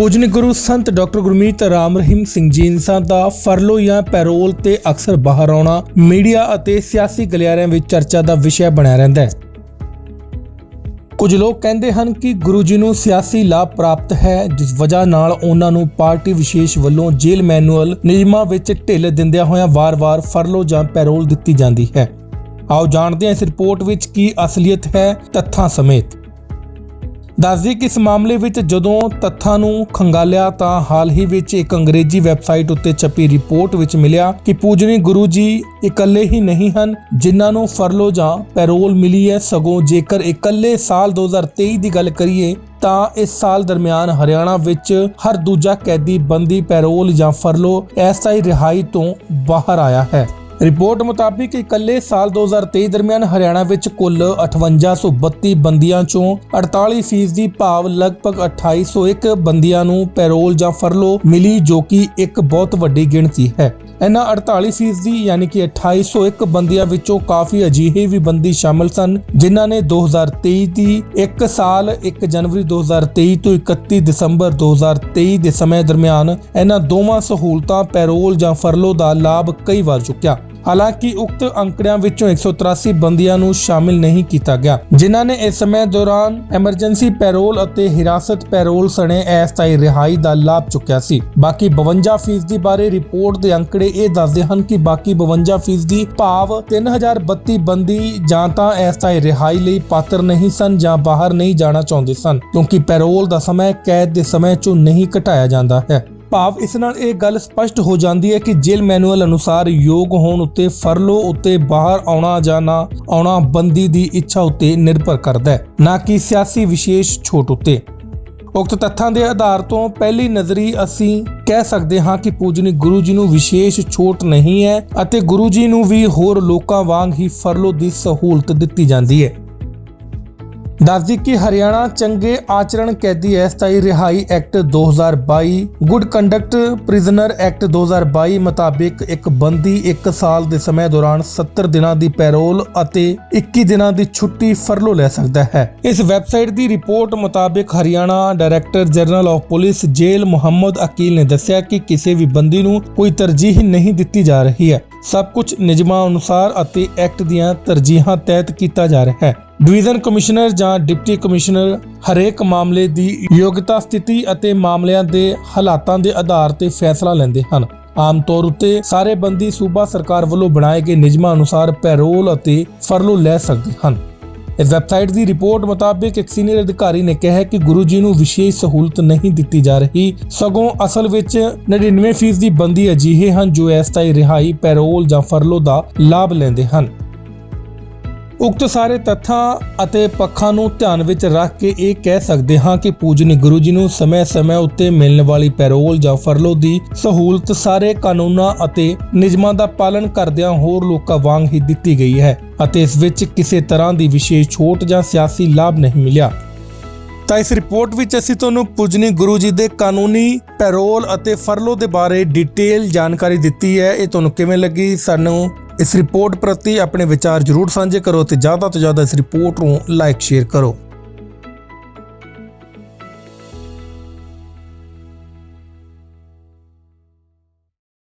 ਪੂਜਨੀ ਗੁਰੂ ਸੰਤ doctor Gurmeet Ram Rahim Singh ji Insan ਦਾ furlough ਜਾਂ parole ਤੇ ਅਕਸਰ ਬਾਹਰ ਆਉਣਾ, ਮੀਡੀਆ ਅਤੇ ਸਿਆਸੀ ਗਲਿਆਰਿਆਂ ਵਿੱਚ ਚਰਚਾ ਦਾ ਵਿਸ਼ਾ ਬਣਿਆ ਰਹਿੰਦਾ ਹੈ। ਕੁਝ ਲੋਕ ਕਹਿੰਦੇ ਹਨ ਕਿ ਗੁਰੂ ਜੀ ਨੂੰ ਸਿਆਸੀ ਲਾਭ ਪ੍ਰਾਪਤ ਹੈ, ਜਿਸ ਵਜ੍ਹਾ ਨਾਲ ਉਹਨਾਂ ਨੂੰ ਪਾਰਟੀ ਵਿਸ਼ੇਸ਼ ਵੱਲੋਂ ਜੇਲ੍ਹ ਮੈਨੂਅਲ ਨਿਯਮਾਂ ਵਿੱਚ ਢਿੱਲ ਦਿੰਦਿਆਂ ਹੋਇਆਂ ਵਾਰ-ਵਾਰ ਫਰਲੋ ਜਾਂ ਪੈਰੋਲ ਦਿੱਤੀ ਜਾਂਦੀ ਹੈ। ਆਓ ਜਾਣਦੇ ਹਾਂ ਇਸ ਰਿਪੋਰਟ ਵਿੱਚ ਕੀ ਅਸਲੀਅਤ ਹੈ ਤੱਥਾਂ ਸਮੇਤ। ਦੱਸਦੀ ਕਿ ਇਸ ਮਾਮਲੇ ਵਿੱਚ ਜਦੋਂ ਤੱਥਾਂ ਨੂੰ ਖੰਗਾਲਿਆ ਤਾਂ ਹਾਲ ਹੀ ਵਿੱਚ ਇੱਕ ਅੰਗਰੇਜ਼ੀ ਵੈਬਸਾਈਟ ਉੱਤੇ ਛਪੀ ਰਿਪੋਰਟ ਵਿੱਚ ਮਿਲਿਆ ਕਿ ਪੂਜਨੀ ਗੁਰੂ ਜੀ ਇਕੱਲੇ ਹੀ ਨਹੀਂ ਹਨ, ਜਿਨ੍ਹਾਂ ਨੂੰ ਫਰਲੋ ਜਾਂ ਪੈਰੋਲ ਮਿਲੀ ਹੈ। ਸਗੋਂ ਜੇਕਰ ਇਕੱਲੇ ਸਾਲ 2023 ਦੀ ਗੱਲ ਕਰੀਏ, ਤਾਂ ਇਸ ਸਾਲ ਦਰਮਿਆਨ ਹਰਿਆਣਾ ਵਿੱਚ ਹਰ ਦੂਜਾ ਕੈਦੀ ਬੰਦੀ, ਪੈਰੋਲ ਜਾਂ ਫਰਲੋ ਐਸਆਈ ਰਿਹਾਈ ਤੋਂ ਬਾਹਰ ਆਇਆ ਹੈ। ਰਿਪੋਰਟ ਮੁਤਾਬਿਕ ਇਕੱਲੇ ਸਾਲ 2023 ਦਰਮਿਆਨ ਹਰਿਆਣਾ ਵਿੱਚ ਕੁੱਲ 5832 ਬੰਦੀਆਂ ਚੋਂ 48% ਦੀ ਭਾਵ ਲਗਭਗ 2801 ਬੰਦੀਆਂ ਨੂੰ ਪੈਰੋਲ ਜਾਂ ਫਰਲੋ ਮਿਲੀ, ਜੋ ਕਿ ਇੱਕ ਬਹੁਤ ਵੱਡੀ ਗਿਣਤੀ ਹੈ। ਇਹਨਾਂ 48% ਦੀ ਯਾਨੀ ਕਿ 2801 ਬੰਦੀਆਂ ਵਿੱਚੋਂ ਕਾਫੀ ਅਜਿਹੇ ਵੀ ਬੰਦੀ ਸ਼ਾਮਲ ਸਨ, ਜਿਨ੍ਹਾਂ ਨੇ 2023 ਦੀ 1 ਸਾਲ 1 ਜਨਵਰੀ 2023 ਤੋਂ 31 ਦਸੰਬਰ 2023 ਦੇ ਸਮੇਂ ਦਰਮਿਆਨ ਇਹਨਾਂ ਦੋਵਾਂ ਸਹੂਲਤਾਂ ਪੈਰੋਲ ਜਾਂ ਫਰਲੋ ਦਾ ਲਾਭ ਕਈ ਵਾਰ ਚੁੱਕਿਆ। ਹਾਲਾਂਕਿ ਉਕਤ ਅੰਕੜਿਆਂ ਵਿੱਚੋਂ 183 ਬੰਦੀਆਂ ਨੂੰ ਸ਼ਾਮਿਲ ਨਹੀਂ ਕੀਤਾ ਗਿਆ, ਜਿਨ੍ਹਾਂ ਨੇ ਇਸ ਸਮੇਂ ਦੌਰਾਨ ਐਮਰਜੈਂਸੀ ਪੈਰੋਲ ਅਤੇ ਹਿਰਾਸਤ ਪੈਰੋਲ ਸਣੇ ਅਸਥਾਈ ਰਿਹਾਈ ਦਾ ਲਾਭ ਚੁੱਕਿਆ ਸੀ। ਬਾਕੀ 52% ਬਾਰੇ ਰਿਪੋਰਟ ਦੇ ਅੰਕੜੇ ਇਹ ਦੱਸਦੇ ਹਨ ਕਿ ਬਾਕੀ 52% ਦੀ ਭਾਵ 3032 ਬੰਦੀ ਜਾਂ ਤਾਂ ਅਸਥਾਈ ਰਿਹਾਈ ਲਈ ਪਾਤਰ ਨਹੀਂ ਸਨ ਜਾਂ ਬਾਹਰ ਨਹੀਂ ਜਾਣਾ ਚਾਹੁੰਦੇ ਸਨ, ਕਿਉਂਕਿ ਪੈਰੋਲ ਦਾ ਸਮਾਂ ਕੈਦ ਦੇ ਸਮੇਂ ਚੋਂ ਨਹੀਂ ਘਟਾਇਆ ਜਾਂਦਾ ਹੈ। ਭਾਵ ਇਸ ਨਾਲ ਇਹ ਗੱਲ ਸਪਸ਼ਟ ਹੋ ਜਾਂਦੀ ਹੈ ਕਿ ਜੇਲ੍ਹ ਮੈਨੂਅਲ ਅਨੁਸਾਰ ਯੋਗ ਹੋਣ ਉੱਤੇ ਫਰਲੋ ਉੱਤੇ ਬਾਹਰ ਆਉਣਾ ਜਾਂ ਨਾ ਆਉਣਾ ਬੰਦੀ ਦੀ ਇੱਛਾ ਉੱਤੇ ਨਿਰਭਰ ਕਰਦਾ ਹੈ, ਨਾ ਕਿ ਸਿਆਸੀ ਵਿਸ਼ੇਸ਼ ਛੋਟ ਉੱਤੇ। ਉਕਤ ਤੱਥਾਂ ਦੇ ਆਧਾਰ ਤੋਂ ਪਹਿਲੀ ਨਜ਼ਰੀ ਅਸੀਂ ਕਹਿ ਸਕਦੇ ਹਾਂ ਕਿ ਪੂਜਨੀ ਗੁਰੂ ਜੀ ਨੂੰ ਵਿਸ਼ੇਸ਼ ਛੋਟ ਨਹੀਂ ਹੈ ਅਤੇ ਗੁਰੂ ਜੀ ਨੂੰ ਵੀ ਹੋਰ ਲੋਕਾਂ ਵਾਂਗ ਹੀ ਫਰਲੋ ਦੀ ਸਹੂਲਤ ਦਿੱਤੀ ਜਾਂਦੀ ਹੈ। ਦੱਸਦੀ ਕਿ ਹਰਿਆਣਾ ਚੰਗੇ ਆਚਰਣ ਕੈਦੀ ਅਸਥਾਈ ਰਿਹਾਈ act 2022 good conduct prisoner act 2022 ਮੁਤਾਬਿਕ ਇੱਕ ਬੰਦੀ 1 ਸਾਲ ਦੇ ਸਮੇਂ ਦੌਰਾਨ 70 ਦਿਨਾਂ ਦੀ ਪੈਰੋਲ ਅਤੇ 21 ਦਿਨਾਂ ਦੀ ਛੁੱਟੀ ਫਰਲੋ ਲੈ ਸਕਦਾ ਹੈ। ਇਸ ਵੈਬਸਾਈਟ ਦੀ ਰਿਪੋਰਟ ਮੁਤਾਬਿਕ Haryana director general of police ਜੇਲ੍ਹ ਮੁਹੰਮਦ ਅਕੀਲ ਨੇ ਦੱਸਿਆ ਕਿ ਕਿਸੇ ਵੀ ਬੰਦੀ ਨੂੰ ਕੋਈ ਤਰਜੀਹ ਨਹੀਂ ਦਿੱਤੀ ਜਾ ਰਹੀ ਹੈ। ਸਭ ਕੁਝ ਨਿਯਮਾਂ ਅਨੁਸਾਰ ਅਤੇ ਐਕਟ ਦੀਆਂ ਤਰਜੀਹਾਂ ਤਹਿਤ ਕੀਤਾ ਜਾ ਰਿਹਾ ਹੈ। ਡਿਵੀਜ਼ਨ ਕਮਿਸ਼ਨਰ ਜਾਂ ਡਿਪਟੀ ਕਮਿਸ਼ਨਰ ਹਰੇਕ ਮਾਮਲੇ ਦੀ ਯੋਗਤਾ ਸਥਿਤੀ ਅਤੇ ਮਾਮਲਿਆਂ ਦੇ ਹਾਲਾਤਾਂ ਦੇ ਆਧਾਰ ਤੇ ਫੈਸਲਾ ਲੈਂਦੇ ਹਨ। ਆਮ ਤੌਰ ਉੱਤੇ ਸਾਰੇ ਬੰਦੀ ਸੂਬਾ ਸਰਕਾਰ ਵੱਲੋਂ ਬਣਾਏ ਗਏ ਨਿਯਮਾਂ ਅਨੁਸਾਰ ਪੈਰੋਲ ਅਤੇ ਫਰਲੋ ਲੈ ਸਕਦੇ ਹਨ। ਵੈਬਸਾਈਟ ਦੀ ਰਿਪੋਰਟ ਮੁਤਾਬਿਕ ਇੱਕ ਸੀਨੀਅਰ ਅਧਿਕਾਰੀ ਨੇ ਕਿਹਾ ਕਿ ਗੁਰੂ ਜੀ ਨੂੰ ਵਿਸ਼ੇਸ਼ ਸਹੂਲਤ ਨਹੀਂ ਦਿੱਤੀ ਜਾ ਰਹੀ। ਸਗੋਂ ਅਸਲ ਵਿੱਚ 99% ਦੀ ਬੰਦੀ ਅਜਿਹੇ ਹਨ ਜੋ ਇਸ ਤਾਈ ਰਿਹਾਈ, ਪੈਰੋਲ ਜਾਂ ਫਰਲੋ ਦਾ ਲਾਭ ਲੈਂਦੇ ਹਨ। ਉਕਤ ਸਾਰੇ ਤੱਥਾਂ ਅਤੇ ਪੱਖਾਂ ਨੂੰ ਧਿਆਨ ਵਿੱਚ ਰੱਖ ਕੇ ਇਹ ਕਹਿ ਸਕਦੇ ਹਾਂ ਕਿ ਪੂਜਨੀ ਗੁਰੂ ਜੀ ਨੂੰ ਸਮੇਂ-ਸਮੇਂ ਉੱਤੇ ਮਿਲਣ ਵਾਲੀ ਪੈਰੋਲ ਜਾਂ ਫਰਲੋ ਦੀ ਸਹੂਲਤ ਸਾਰੇ ਕਾਨੂੰਨਾਂ ਅਤੇ ਨਿਯਮਾਂ ਦਾ ਪਾਲਣ ਕਰਦਿਆਂ ਹੋਰ ਲੋਕਾਂ ਵਾਂਗ ਹੀ ਦਿੱਤੀ ਗਈ ਹੈ ਅਤੇ ਇਸ ਵਿੱਚ ਕਿਸੇ ਤਰ੍ਹਾਂ ਦੀ ਵਿਸ਼ੇਸ਼ ਛੋਟ ਜਾਂ ਸਿਆਸੀ ਲਾਭ ਨਹੀਂ ਮਿਲਿਆ। ਤਾਂ ਇਸ ਰਿਪੋਰਟ ਵਿੱਚ ਅਸੀਂ ਤੁਹਾਨੂੰ ਪੂਜਨੀ ਗੁਰੂ ਜੀ ਦੇ ਕਾਨੂੰਨੀ ਪੈਰੋਲ ਅਤੇ ਫਰਲੋ ਦੇ ਬਾਰੇ ਡਿਟੇਲ ਜਾਣਕਾਰੀ ਦਿੱਤੀ ਹੈ। ਇਹ ਤੁਹਾਨੂੰ ਕਿਵੇਂ ਲੱਗੀ? ਸਾਨੂੰ ਇਸ ਰਿਪੋਰਟ ਪ੍ਰਤੀ ਆਪਣੇ ਵਿਚਾਰ ਜਰੂਰ ਸਾਂਝੇ ਕਰੋ ਤੇ ਜ਼ਿਆਦਾ ਤੋਂ ਜ਼ਿਆਦਾ ਇਸ ਰਿਪੋਰਟ ਨੂੰ ਲਾਈਕ ਸ਼ੇਅਰ ਕਰੋ।